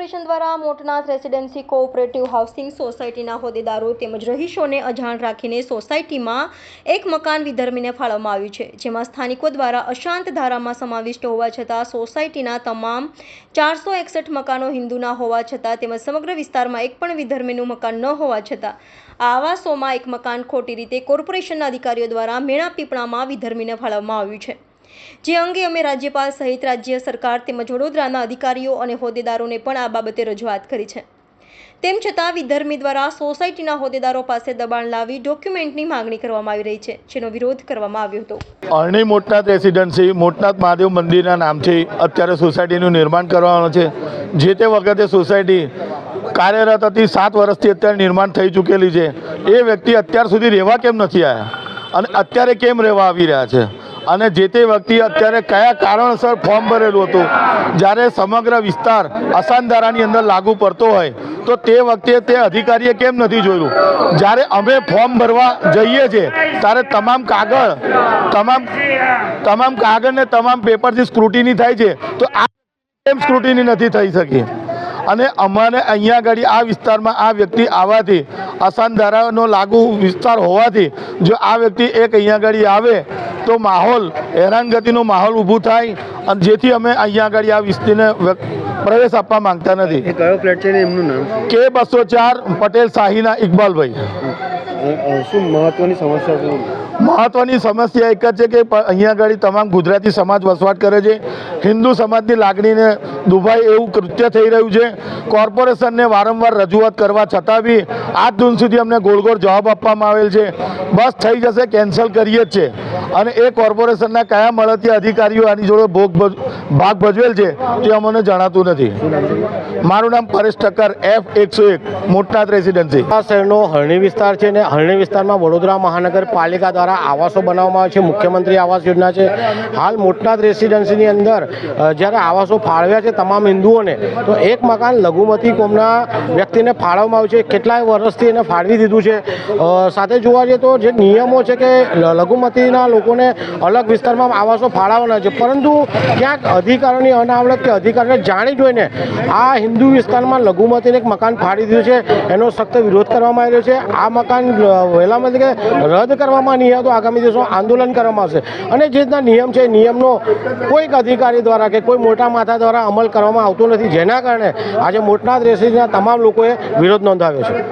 Corporation દ્વારા Motnath residency cooperative housing સોસાયટીના હોદ્દેદારો તેમજ રહીશોને અજાણ રાખીને સોસાયટીમાં એક મકાન વિધર્મીને ફાળવવામાં આવ્યું છે, જેમાં સ્થાનિકો દ્વારા અશાંત ધારામાં સમાવિષ્ટ હોવા છતાં સોસાયટીના તમામ ચારસો એકસઠ મકાનો હિન્દુના હોવા છતાં તેમજ સમગ્ર વિસ્તારમાં એક પણ વિધર્મીનું મકાન ન હોવા છતાં આ આવાસોમાં એક મકાન ખોટી રીતે કોર્પોરેશનના અધિકારીઓ દ્વારા મેણા પીપળામાં વિધર્મીને ફાળવવામાં આવ્યું છે. જે અંગે અમે રાજ્યપાલ સહિત રાજ્ય સરકાર તેમજ વડોદરાના અધિકારીઓ અને હોદ્દેદારોને પણ આ બાબતે રજૂઆત કરી છે. તેમ છતાં વિધર્મી દ્વારા સોસાયટીના હોદ્દેદારો પાસે દબાણ લાવી ડોક્યુમેન્ટની માંગણી કરવામાં આવી રહી છે, જેનો વિરોધ કરવામાં આવ્યો હતો. અરણી મોટનાથ રેસિડન્સી, મોટનાથ મહાદેવ મંદિરના નામથી અત્યારે સોસાયટીનું નિર્માણ કરવાનું છે. જે તે વખતે સોસાયટી કાર્યરત હતી, સાત વર્ષથી અત્યારે નિર્માણ થઈ ચૂકેલી છે. એ વ્યક્તિ અત્યાર સુધી રહેવા કેમ નથી આવ્યા? અને અત્યારે કેમ રહેવા આવી રહ્યા છે? અને જે તે વ્યક્તિ અત્યારે કયા કારણસર ફોર્મ ભરેલું હતું, જ્યારે સમગ્ર વિસ્તાર અસાનધારાની અંદર લાગુ પડતો હોય, તો તે વખતે તે અધિકારીએ કેમ નથી જોયું? જ્યારે અમે ફોર્મ ભરવા જઈએ છીએ, ત્યારે તમામ કાગળ, તમામ તમામ કાગળ ને તમામ પેપરથી સ્ક્રુટિની થાય છે, તો આ કેમ સ્ક્રુટિની નથી થઈ શકી? અને અમારે અહીંયા આગળ આ વિસ્તારમાં આ વ્યક્તિ આવવાથી, અસાન ધારાનો લાગુ વિસ્તાર હોવાથી, જો આ વ્યક્તિ એક અહીંયા આગળ આવે તો માહોલ હેરાનગતિનો માહોલ ઊભું થાય અને જેથી અમે અહીંયા આગળ આ વિસ્તીને પ્રવેશ આપવા માંગતા નથી. કયો ફ્લેટ છે એમનું નામ? કે બસો ચાર પટેલ શાહીના ઇકબાલભાઈ. શું મહત્વની સમસ્યા છે મહત્વની સમસ્યા એક જ છે કે અહીંયા આગળ તમામ ગુજરાતી સમાજ વસવાટ કરે છે. હિન્દુ સમાજની લાગણીને દુભાઈ એવું કૃત્ય થઈ રહ્યું છે. કોર્પોરેશનને વારંવાર રજૂઆત કરવા છતાં બી આજ દિન સુધી અમને ગોળ ગોળ જવાબ આપવામાં આવેલ છે. બસ થઈ જશે, કેન્સલ કરીએ જ છે. અને એ કોર્પોરેશનના કયા મળતી અધિકારીઓ આની જોડે ભોગ ભાગ ભજવેલ છે, તે અમને જણાતું નથી. મારું નામ પરેશ ઠક્કર એફ એકસો એક, મોટનાથ રેસિડેન્સી. આ શહેરનો હરણી વિસ્તાર છે ને હરણી વિસ્તારમાં વડોદરા મહાનગરપાલિકા દ્વારા આવાસો બનાવવામાં આવે છે, મુખ્યમંત્રી આવાસ યોજના છે. હાલ મોટનાથ રેસિડેન્સીની અંદર જ્યારે આવાસો ફાળવ્યા છે તમામ હિન્દુઓને, તો એક મકાન લઘુમતી કોમના વ્યક્તિને ફાળવવામાં આવ્યું છે. કેટલાય વર્ષથી એને ફાળવી દીધું છે. સાથે જોવા જઈએ તો જે નિયમો છે કે લઘુમતીના લોકોને અલગ વિસ્તારમાં આવાસો ફાળવવાના છે. પરંતુ ક્યાંક અધિકારોની અનાવડત કે અધિકારીને જાણી જોઈને આ હિન્દુ વિસ્તારમાં લઘુમતીને એક મકાન ફાળી દીધું છે, એનો સખ્ત વિરોધ કરવામાં આવી રહ્યો છે. આ મકાન વહેલામાં કે રદ કરવામાં નહીં આવે તો આગામી દિવસો આંદોલન કરવામાં આવશે. અને જે રીતના નિયમ છે નિયમનો કોઈક અધિકારી દ્વારા કે કોઈ મોટા માથા દ્વારા અમલ કરવામાં આવતો નથી. જેના કારણે આજે મોટનાથ રેસીના તમામ લોકોએ વિરોધ નોંધાવ્યો છે.